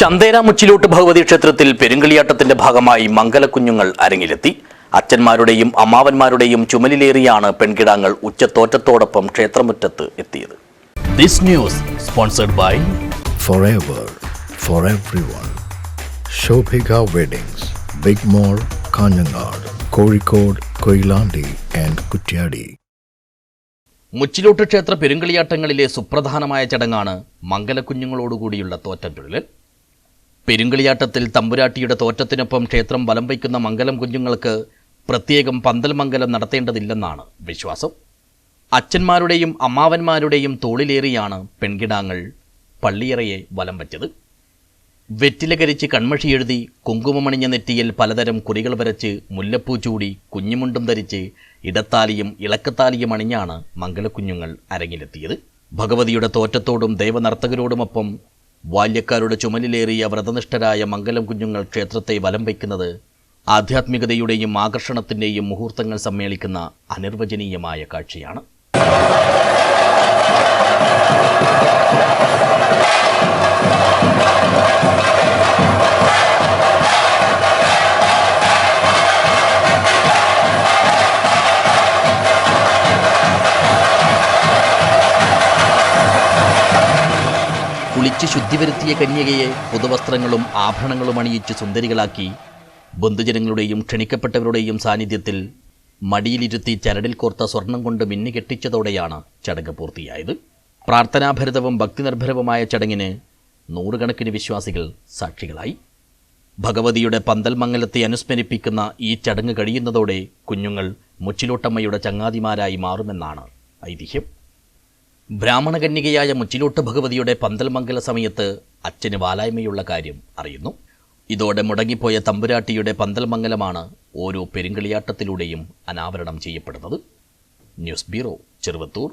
ചന്തേര മുച്ചിലോട്ട് ഭഗവതി ക്ഷേത്രത്തിൽ പെരുങ്കളിയാട്ടത്തിന്റെ ഭാഗമായി മംഗലക്കുഞ്ഞുങ്ങൾ അരങ്ങിലെത്തി അച്ഛന്മാരുടെയും അമ്മാവന്മാരുടെയും ചുമലിലേറിയാണ് പെൺകിടാങ്ങൾ ഉച്ചത്തോറ്റത്തോടൊപ്പം ക്ഷേത്രമുറ്റത്ത് എത്തിയത് this news sponsored by forever for everyone. Shobhika Weddings, Big Mall, Kanjangad, Kozhikode, Koilandi and Kutyadi. Muchilot ക്ഷേത്ര പെരുങ്കളിയാട്ടങ്ങളിലെ സുപ്രധാനമായ ചടങ്ങാണ് മംഗലക്കുഞ്ഞുങ്ങളോടുകൂടിയുള്ള തോറ്റംതുഴലൽ പെരുങ്കളിയാട്ടത്തിൽ തമ്പുരാട്ടിയുടെ തോറ്റത്തിനൊപ്പം ക്ഷേത്രം വലം വയ്ക്കുന്ന മംഗലം കുഞ്ഞുങ്ങൾക്ക് പ്രത്യേകം പന്തൽ മംഗലം നടത്തേണ്ടതില്ലെന്നാണ് വിശ്വാസം. അച്ഛന്മാരുടെയും അമ്മാവന്മാരുടെയും തോളിലേറിയാണ് പെൺകിടാങ്ങൾ പള്ളിയറയെ വലം വച്ചത്. വെറ്റില കരിച്ച് കൺമഷി എഴുതി കുങ്കുമമണിഞ്ഞ നെറ്റിയിൽ പലതരം കുറികൾ വരച്ച് മുല്ലപ്പൂ ചൂടി കുഞ്ഞുമുണ്ടും ധരിച്ച് ഇടത്താലിയും ഇളക്കത്താലിയും അണിഞ്ഞാണ് മംഗലക്കുഞ്ഞുങ്ങൾ അരങ്ങിലെത്തിയത്. ഭഗവതിയുടെ തോറ്റത്തോടും ദേവനർത്തകരോടുമൊപ്പം ബാല്യക്കാരുടെ ചുമലിലേറിയ വ്രതനിഷ്ഠരായ മംഗലം കുഞ്ഞുങ്ങൾ ക്ഷേത്രത്തെ വലം വയ്ക്കുന്നത് ആധ്യാത്മികതയുടെയും ആകർഷണത്തിന്റെയും മുഹൂർത്തങ്ങൾ സമ്മേളിക്കുന്ന അനിർവചനീയമായ കാഴ്ചയാണ്. കുളിച്ച് ശുദ്ധി വരുത്തിയ കന്യകയെ പുതുവസ്ത്രങ്ങളും ആഭരണങ്ങളും അണിയിച്ച് സുന്ദരികളാക്കി ബന്ധുജനങ്ങളുടെയും ക്ഷണിക്കപ്പെട്ടവരുടെയും സാന്നിധ്യത്തിൽ മടിയിലിരുത്തി ചരടിൽ കോർത്ത സ്വർണം കൊണ്ട് മിന്നി കെട്ടിച്ചതോടെയാണ് ചടങ്ങ് പൂർത്തിയായത്. പ്രാർത്ഥനാഭരിതവും ഭക്തിനിർഭരവുമായ ചടങ്ങിന് നൂറുകണക്കിന് വിശ്വാസികൾ സാക്ഷികളായി. ഭഗവതിയുടെ പന്തൽ മംഗലത്തെ അനുസ്മരിപ്പിക്കുന്ന ഈ ചടങ്ങ് കഴിയുന്നതോടെ കുഞ്ഞുങ്ങൾ മുച്ചിലോട്ടമ്മയുടെ ചങ്ങാതിമാരായി മാറുമെന്നാണ് ഐതിഹ്യം. ബ്രാഹ്മണകന്യകയായ മുച്ചിലോട്ട് ഭഗവതിയുടെ പന്തൽമംഗല സമയത്ത് അച്ഛന് വാലായ്മയുള്ള കാര്യം അറിയുന്നു. ഇതോടെ മുടങ്ങിപ്പോയ തമ്പുരാട്ടിയുടെ പന്തൽമംഗലമാണ് ഓരോ പെരുങ്കളിയാട്ടത്തിലൂടെയും അനാവരണം ചെയ്യപ്പെടുന്നത്. News bureau Cheruvathur.